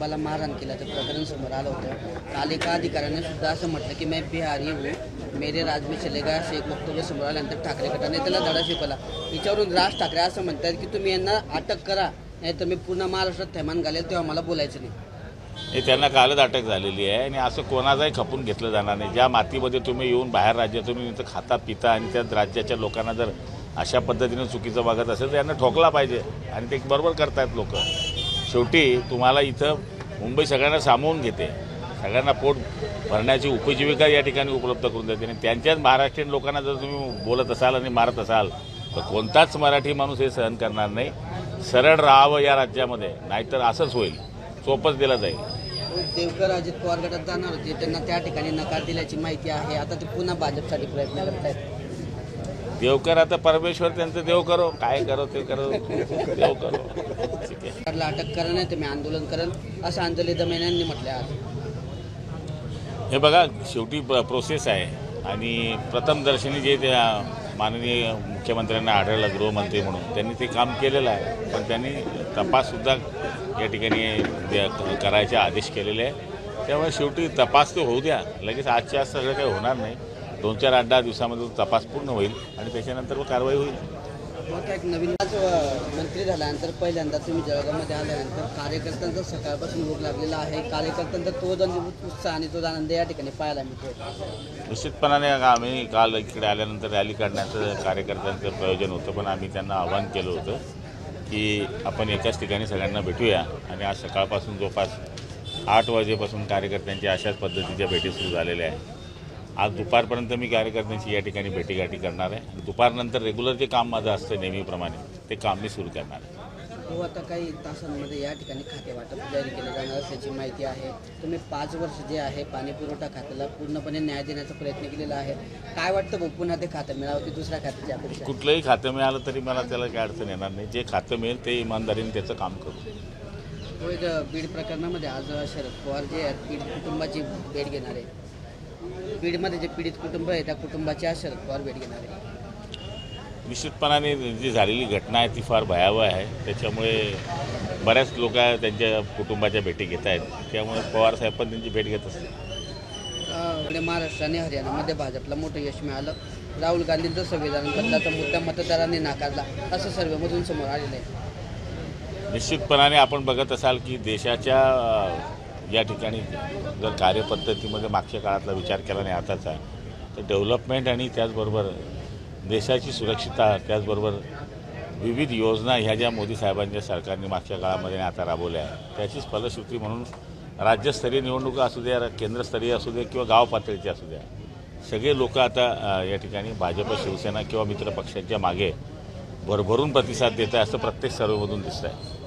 कुटुंबाला मारहाण केल्याचं प्रकरण समोर आलं होतं. पालिका एका अधिकाऱ्याने सुद्धा असं म्हटलं की मैं बिहारी हूँ. मेरे राज में चलेगा असे एक वक्तव्य समोर आल्यानंतर ठाकरे गटाने त्याला धडा शिकवला. याच्यावरून राज ठाकरे असं म्हणतात की तुम्ही यांना अटक करा. नाही तर मी पूर्ण महाराष्ट्रात थैमान घालेल तेव्हा मला बोलायचं नाही. हे त्यांना कालच अटक झालेली आहे आणि असं कोणाचाही खपून घेतलं जाणार नाही. ज्या मातीमध्ये तुम्ही येऊन बाहेर राज्यातून इथं खाता पिता आणि त्या राज्याच्या लोकांना जर अशा पद्धतीनं चुकीचं वागत असेल तर यांना ठोकला पाहिजे आणि ते बरोबर करतायत लोक. शेवटी तुम्हाला इथं मुंबई सगळ्यांना सामावून घेते. सगळ्यांना पोट भरण्याची उपजीविका या ठिकाणी उपलब्ध करून देते. आणि त्यांच्याच महाराष्ट्रीयन लोकांना जर तुम्ही बोलत असाल आणि मारत असाल तर कोणताच मराठी माणूस हे सहन करणार नाही. सरळ राहावं या राज्यामध्ये नाहीतर असंच होईल. चोपच दिला जाईल. देवकर अजित पवार गटात जाणार होते. त्यांना त्या ठिकाणी नकार दिल्याची माहिती आहे. आता ते पुन्हा भाजपसाठी प्रयत्न करत आहेत देव आता परमेश्वर त्यांचं देव करो. काय करो ते करो. देव करो. सरकारला अटक करा नाही तर मी आंदोलन करेन असं अंजली दमेन यांनी म्हटलं आज. हे बघा शेवटी प्रोसेस आहे. आणि प्रथमदर्शनी जे त्या माननीय मुख्यमंत्र्यांना आढळलं गृहमंत्री म्हणून त्यांनी ते काम केलेलं आहे. पण त्यांनी तपाससुद्धा या ठिकाणी करायचे आदेश केलेले आहे. त्यामुळे शेवटी तपास तर होऊ द्या. लगेच आजच्या आज सगळं काही होणार नाही. दोन चार आठ दहा दिवसामध्ये तपास पूर्ण होईल आणि त्याच्यानंतर मग कारवाई होईल. आता एक नवीन आज मंत्री झाल्यानंतर पहिल्यांदा तुम्ही जळगावमध्ये आल्यानंतर कार्यकर्त्यांचा सकाळपासून भूक लागलेला आहे. कार्यकर्त्यांचा तो जण उत्साह आणि तो आनंद या ठिकाणी पाहायला मिळतो निश्चितपणाने आम्ही काल इकडे आल्यानंतर रॅली काढण्याचं कार्यकर्त्यांचं प्रयोजन होतं पण आम्ही त्यांना आवाहन केलं होतं की आपण एकाच ठिकाणी सगळ्यांना भेटूया. आणि आज सकाळपासून जवळपास आठ वाजेपासून कार्यकर्त्यांची अशाच पद्धतीच्या भेटी सुरू झालेल्या आहे आज दुपारपर्यंत मी कार्यकर्त्यांची या ठिकाणी भेटीगाठी करणार आहे. आणि दुपारनंतर रेग्युलर जे काम माझं असतं नेहमीप्रमाणे ते काम मी सुरू करणार आहे. हो आता काही तासांमध्ये या ठिकाणी खाते वाटप जारी केले जाणार असल्याची माहिती आहे. तुम्ही पाच वर्ष जे आहे पाणी पुरवठा खात्याला पूर्णपणे न्याय देण्याचा प्रयत्न केलेला आहे. काय वाटतं भाऊ पुन्हा ते खातं मिळावं की दुसऱ्या खात्याची अपेक्षा? कुठलंही खातं मिळालं तरी मला त्याला काही अडचण येणार नाही. जे खातं मिळेल ते इमानदारीने त्याचं काम करू. होय ज- बीड प्रकरणामध्ये आज शरद पवार जे आहेत पीडित कुटुंबाची भेट घेणार आहे. बीडमध्ये जे पीडित कुटुंब आहे त्या कुटुंबाची आज शरद पवार भेट घेणार आहे. निश्चितपणाने जी झालेली घटना आहे ती फार भयावह आहे. त्याच्यामुळे बऱ्याच लोक त्यांच्या कुटुंबाच्या भेटी घेत आहेत. त्यामुळे पवार साहेब पण त्यांची भेट घेत असतील. अ, इकडे महाराष्ट्र आणि हरियाणामध्ये भाजपला मोठं यश मिळालं. राहुल गांधींचं संविधान बदलाचा मुद्दा मतदारांनी नाकारला. असं सर्वेमधून समोर आलेलं आहे. निश्चितपणाने आपण बघत असाल की देशाच्या या ठिकाणी जर कार्यपद्धतीमध्ये मागच्या काळातला विचार केला नाही आताचा तर डेव्हलपमेंट आणि त्याचबरोबर देशाची सुरक्षितता त्याचबरोबर विविध योजना ह्या ज्या मोदी साहेबांच्या सरकारने मागच्या काळामध्ये आणि आता राबवल्या आहेत त्याचीच फलश्रुती म्हणून राज्यस्तरीय निवडणुका असू द्या केंद्रस्तरीय असू द्या किंवा गाव पातळीचे असू द्या सगळे लोक आता या ठिकाणी भाजप शिवसेना किंवा मित्र पक्षांच्या मागे भरभरून प्रतिसाद देत आहे असं प्रत्येक सर्वेमधून दिसत आहे